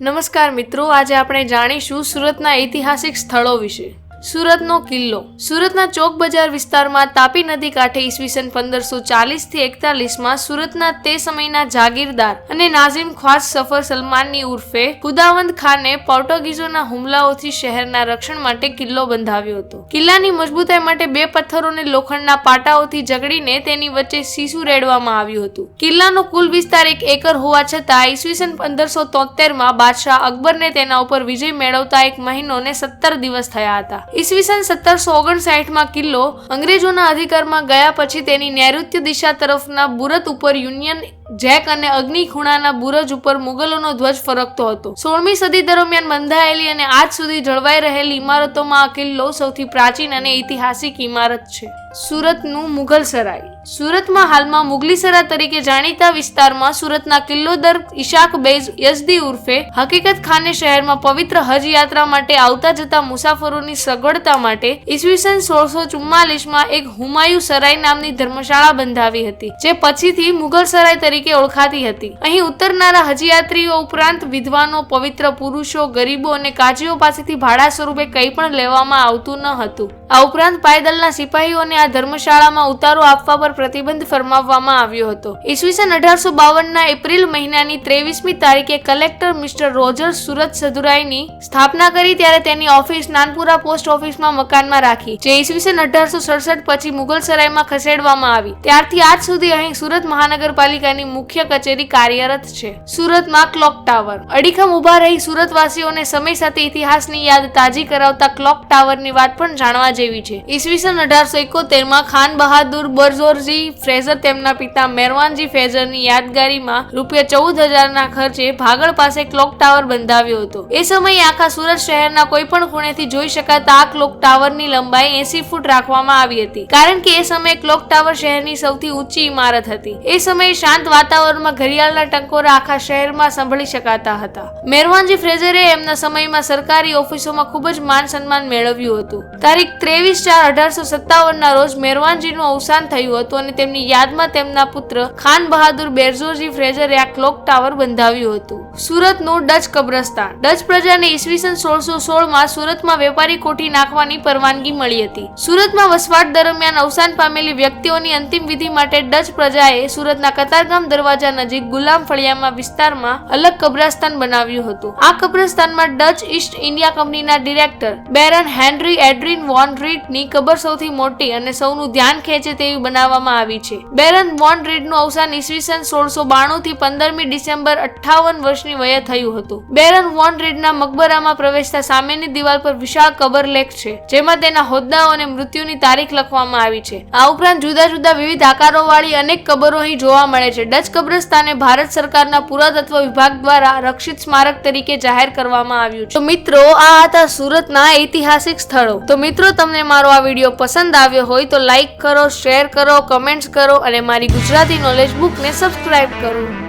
નમસ્કાર મિત્રો આજે આપણે જાણીશું સુરતના ઐતિહાસિક સ્થળો વિશે. સુરતનો કિલ્લો. સુરતના ચોક બજાર વિસ્તારમાં તાપી નદી કાંઠે ઈસવીસન પંદરસો ચાલીસથી એકતાલીસમાં સુરતના તે સમયના જાગીરદાર અને નાઝિમ ખ્વાસ સફર સલમાનની ઉર્ફે ખુદાવંદ ખાને પોર્ટુગીઝોના હુમલાઓથી શહેરના રક્ષણ માટે કિલ્લો બંધાવ્યો હતો. કિલ્લાની મજબૂતાઈ માટે બે પથ્થરોને લોખંડના પાટાઓથી જકડીને તેની વચ્ચે સીસુ રેડવામાં આવ્યું હતું. કિલ્લાનો કુલ વિસ્તાર એક એકર હોવા છતાં ઈસવીસન પંદરસો તોતેરમાં બાદશાહ અકબરને તેના ઉપર વિજય મેળવતા એક મહિનો ને સત્તર દિવસ થયા હતા. ઈસવીસન સત્તરસો ઓગણસાઠમાં કિલ્લો અંગ્રેજોના અધિકારમાં ગયા પછી તેની નૈઋત્ય દિશા તરફના બુરત ઉપર યુનિયન જેક અને અગ્નિ ખૂણાના બુરજ ઉપર મુગલોનો ધ્વજ ફરકતો હતો. સોળમી સદી દરમિયાન બંધાયેલી અને આજ સુધી જળવાઈ રહેલી ઇમારતોમાં આ કિલ્લો સૌથી પ્રાચીન અને ઐતિહાસિક ઇમારત છે. સુરતનું મુઘલ સરાય સુરતમાં હાલમાં મુગલી સરા તરીકે જાણીતા વિસ્તારમાં સુરતના કિલ્લોદર ઇશાક બેઝ યઝદી ઉર્ફે હકીકત ખાને શહેરમાં પવિત્ર હજ યાત્રા માટે આવતા જતા મુસાફરોની સગવડતા માટે ઈસવીસન સોળસો ચુમ્માલીસમાં એક હુમાયુ સરાય નામની ધર્મશાળા બંધાવી હતી, જે પછીથી મુઘલ સરાય તરીકે ઓળખાતી હતી. અહીં ઉતરનારા હજયાત્રીઓ ઉપરાંત વિદ્વાનો, પવિત્ર પુરુષો, ગરીબો અને કાજીઓ પાસેથી ભાડા સ્વરૂપે કંઈ પણ લેવામાં આવતું ન હતું. આ ઉપરાંત પાયદલના સિપાહીઓને આ ધર્મશાળામાં ઉતારો આપવા પર પ્રતિબંધ ફરમાવવામાં આવ્યો હતો. ઈસવીસન અઢારસો બાવનના એપ્રિલ મહિનાની ત્રેવીસમી તારીખે કલેક્ટર મિસ્ટર રોજર સુરત સદુરાઈની સ્થાપના કરી ત્યારે તેની ઓફિસ નાનપુરા પોસ્ટ ઓફિસમાં મકાનમાં રાખી, જે ઈસવીસન અઢારસો સડસઠ પછી મુગલ સરાયમાં ખસેડવામાં આવી. ત્યારથી આજ સુધી અહીં સુરત મહાનગરપાલિકાની મુખ્ય કચેરી કાર્યરત છે. સુરતમાં ક્લોક ટાવર. અડીખમ ઊભા રહી સુરતવાસીઓને સમય સાથે ઇતિહાસની યાદ તાજી કરાવતા ક્લોક ટાવરની વાત પણ જાણવા જેવી છે. ઈસવીસન અઢારસો એકોતેરમાં ખાન બહાદુર બરઝોરજી ફ્રેઝર તેમના પિતા મેરવાનજી ફ્રેઝરની યાદગારીમાં રૂપિયા ચૌદ હજારના ખર્ચે ભાગળ પાસે ક્લોક ટાવર બંધાવ્યો હતો. એ સમયે આખા સુરત શહેરના કોઈ પણ ખૂણેથી જોઈ શકાતા આ ક્લોક ટાવરની લંબાઈ એસી ફૂટ રાખવામાં આવી હતી. કારણ કે એ સમયે ક્લોક ટાવર શહેરની સૌથી ઊંચી ઇમારત હતી. એ સમયે શાંત વાતાવરણમાં ઘડિયાળના ટંકોરા આખા શહેરમાં સાંભળી શકાતા હતા. મેરવાનજી ફ્રેઝરે એમના સમયમાં સરકારી ઓફિસોમાં ખૂબ જ માન સન્માન મેળવ્યું હતું. તારીખ ત્રેવીસ ચાર અઢારસો સત્તાવનના રોજ મેરવાનજીનું અવસાન થયું હતું અને તેમની યાદમાં તેમના પુત્ર ખાન બહાદુર બેરઝોરજી ફ્રેઝરે આ ક્લોક ટાવર બંધાવ્યું હતું. સુરતનું ડચ કબ્રસ્તાન. ડચ પ્રજાને ઈસવીસન સોળસો સોળમાં સુરતમાં વેપારી કોઠી નાખવાની પરવાનગી મળી હતી. સુરતમાં વસવાટ દરમિયાન અવસાન પામેલી વ્યક્તિઓની અંતિમ વિધિ માટે ડચ પ્રજાએ સુરતના કતારગામ દરવાજા નજીક ગુલામ ફળિયામાં વિસ્તારમાં અલગ કબ્રસ્તાન બનાવ્યું હતું. આ કબ્રસ્તાનમાં ડચ ઈસ્ટ ઇન્ડિયા કંપનીના director baron Henry Adrian von રીડની કબર સૌથી મોટી અને સૌનું ધ્યાન ખેંચે તેવી બનાવવામાં આવી છે. બેરન વોન રીડનું અવસાન ઈસવીસન સોળસો બાણું થી પંદરમી ડિસેમ્બર અઠ્ઠાવન વર્ષની વયે થયું હતું. બેરન વોન રીડના મકબરામાં પ્રવેશતા સામેની દિવાલ પર વિશાળ કબર લેખ છે, જેમાં તેના હોદ્દાઓ અને મૃત્યુની તારીખ લખવામાં આવી છે. આ ઉપરાંત જુદા જુદા વિવિધ આકારોવાળી અનેક કબરો અહીં જોવા મળે છે. ડચ કબ્રસ્તાને ભારત સરકારના પુરાતત્વ વિભાગ દ્વારા રક્ષિત સ્મારક તરીકે જાહેર કરવામાં આવ્યું છે. તો મિત્રો, આ હતા સુરતના ઐતિહાસિક સ્થળો. તો મિત્રો, તમને મારો આ વીડિયો પસંદ આવ્યો હોય તો લાઈક કરો, શેર કરો, કમેન્ટ્સ કરો અને મારી ગુજરાતી નોલેજ બુકને સબસ્ક્રાઇબ કરો.